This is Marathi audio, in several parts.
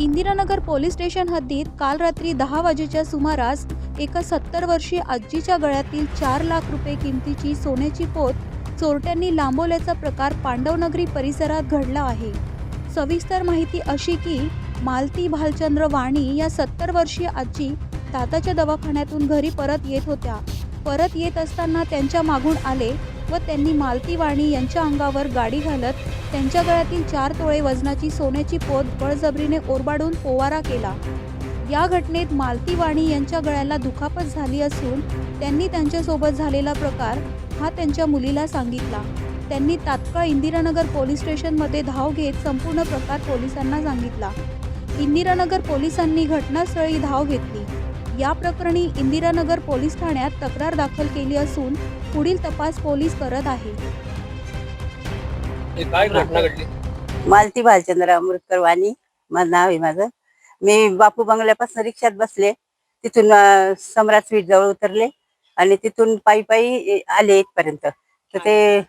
इंदिरानगर पोलीस स्टेशन हद्दीत काल रात्री दहा वाजेच्या सुमारास एका सत्तर वर्षीय आजीच्या गळ्यातील चार लाख रुपये किमतीची सोन्याची पोत चोरट्यांनी लांबवल्याचा प्रकार पांडवनगरी परिसरात घडला आहे. सविस्तर माहिती अशी की मालती भालचंद्र वाणी या सत्तर वर्षीय आजी दाताच्या दवाखान्यातून घरी परत येत होत्या. परत येत असताना त्यांच्या मागून आले व त्यांनी मालती वाणी यांच्या अंगावर गाडी घालत त्यांच्या गळ्यातील चार तोळे वजनाची सोन्याची पोत बळजबरीने ओरबाडून पोवारा केला. या घटनेत मालती वाणी यांच्या गळ्याला दुखापत झाली असून त्यांनी त्यांच्यासोबत झालेला प्रकार हा त्यांच्या मुलीला सांगितला. त्यांनी तात्काळ इंदिरानगर पोलीस स्टेशनमध्ये धाव घेत संपूर्ण प्रकार पोलिसांना सांगितला. इंदिरानगर पोलिसांनी घटनास्थळी धाव घेतली. या प्रकरणी इंदिरानगर पोलीस ठाण्यात तक्रार दाखल केली असून पुढील तपास पोलीस करत आहे. हे काय घटना घडली? मालती भालचंद्र अमृतकर वाणी माझं नाव आहे माझं. मी बापू बंगल्यापासून रिक्षात बसले तिथून अं, सम्राट स्वीट जवळ उतरले आणि तिथून पायी पायी आले इथपर्यंत. तर ते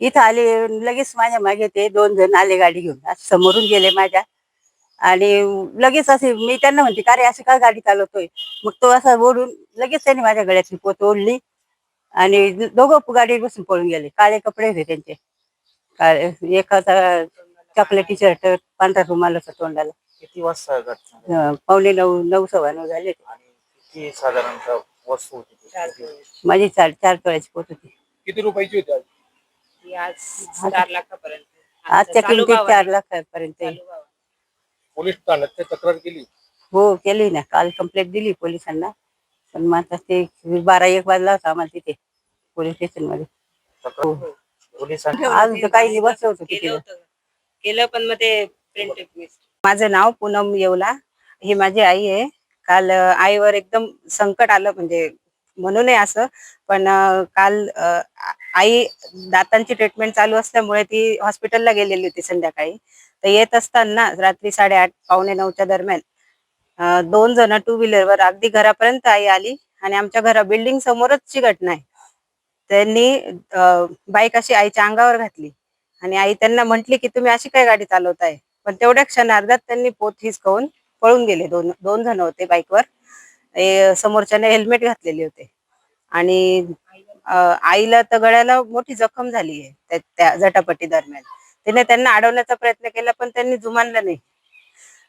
इथं आले लगेच माझ्या मागे ते दोन जण आले गाडी घेऊन. असं समोरून गेले माझ्या. आणि लगेच असे मी त्यांना म्हणते का रे अशी का गाडी चालवतोय मग तो असा ओढून लगेच त्यांनी माझ्या गळ्यातली पोत ओढली आणि दोघं गाडीवर बसून पळून गेले काळे कपडे होते त्यांचे काळे एकाचा चॉकलेटी शर्ट पांढरा रुमाल होता तोंडाला किती वाजता घटना अं, पावणे नऊ नऊ सव्वा नऊ झाले होते. आणि किती साधारणतः वस्तू होती ती? माझी चार चार तोळ्याची पोत होती किती रुपयाची होती आज? आज चार लाखापर्यंत आजच्या चालू किमतीत चार. लाखापर्यंत आहे. पोलीस ठाण्यात ते तक्रार केली. हो केली ना. काल कंप्लेंट दिली पोलिसांना. पण मग आता ते बारा एक वाजला होता आम्हाला तिथे पोलीस स्टेशनमध्ये. तक्रार पोलिसांनी आज तर काही नाही बसलं होतं केलं तिथे होतं. केलं पण मग ते प्रिंट माझं नाव पूनम येवला. ही माझी आई आहे. काल अ, आईवर एकदम संकट आलं. म्हणजे म्हणू नये असं. पण अ, काल अ, आ- आई दातांची ट्रीटमेंट चालू असल्यामुळे ती हॉस्पिटलला गेलेली होती संध्याकाळी. तर येत असताना रात्री साडेआठ पावणे नऊच्या दरम्यान दोन जण टू व्हीलरवर अगदी घरापर्यंत आई आली आणि आमच्या घरा बिल्डिंग समोरच ची घटना आहे. त्यांनी बाईक अशी आईच्या अंगावर घातली आणि आई त्यांना म्हंटली की तुम्ही अशी काय गाडी चालवताय? पण तेवढ्या क्षणार्धात त्यांनी पोत हिसकावून पळून गेले. दोन दोन जण होते बाईकवर. समोरच्याने हेल्मेट घातलेले होते. आणि आईला तर गळ्याला मोठी जखम झाली आहे त्या- त्या झटापटी दरम्यान. तिने त्यांना अडवण्याचा प्रयत्न केला पण त्यांनी जुमानलं नाही.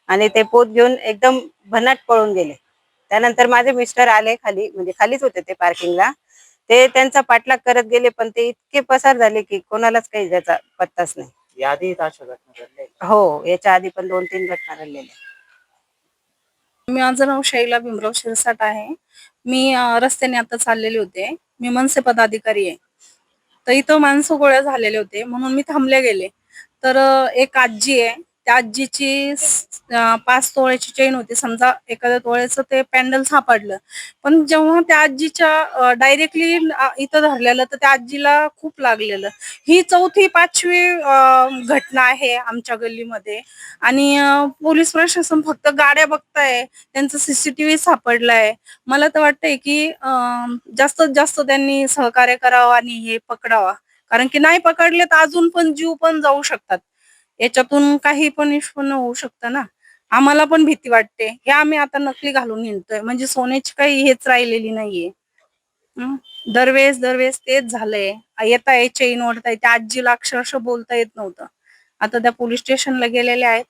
आणि ते पोत घेऊन एकदम भन्नाट पळून गेले. त्यानंतर माझे मिस्टर आले खाली म्हणजे खालीच होते ते पार्किंगला. ते त्यांचा पाठलाग करत गेले पण ते इतके पसार झाले की कोणालाच काही त्याचा पत्ताच नाही. यादी अशा घटना घडल्या हो याच्या आधी पण दोन तीन घटना घडलेल्या माझं नाव शैला भीमराव शिरसाट आहे. मी रस्त्याने आता चाललेले होते. मी मनसे पदाधिकारी आहे. तर इथं माणसं गोळ्या झालेले होते म्हणून मी थांबले गेले. तर एक आजी आहे त्या आजीची पाच तोळ्याची चेन होती. समजा एखाद्या तोळ्याचं ते पॅन्डल सापडलं. पण जेव्हा त्या आजीच्या डायरेक्टली इथं धरलेलं तर त्या आजीला खूप लागलेलं. ही चौथी पाचवी घटना आहे आमच्या गल्लीमध्ये. आणि पोलीस प्रशासन फक्त गाड्या बघताय. त्यांचं सीसीटीव्ही सापडलाय. मला तर वाटतंय की जास्तीत जास्त त्यांनी सहकार्य करावं आणि हे पकडावा. कारण की नाही पकडले तर अजून पण जीव पण जाऊ शकतात. याच्यातून काही पण निष्पन्न होऊ शकतं ना. आम्हाला पण भीती वाटते. हे आम्ही आता नकली घालून हिंडतोय म्हणजे सोन्याची काही हेच राहिलेली नाहीये. दरवेळेस दरवेळेस तेच झालंय. येता आहे चेन ओढताय त्या आजीला अक्षरशः बोलता येत नव्हतं. आता त्या पोलीस स्टेशनला गेलेल्या आहेत.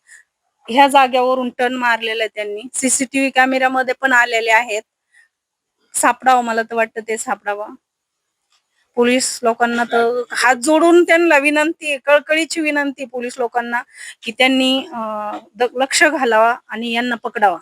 ह्या जाग्यावरून टर्न मारलेला आहे त्यांनी. सीसीटीव्ही कॅमेऱ्यामध्ये पण आलेले आहेत. सापडावं मला तर वाटतं ते सापडावं. पोलीस लोकांना तर हात जोडून त्यांना विनंती कळकळीची विनंती पोलीस लोकांना की त्यांनी लक्ष घालावा आणि यांना पकडावा.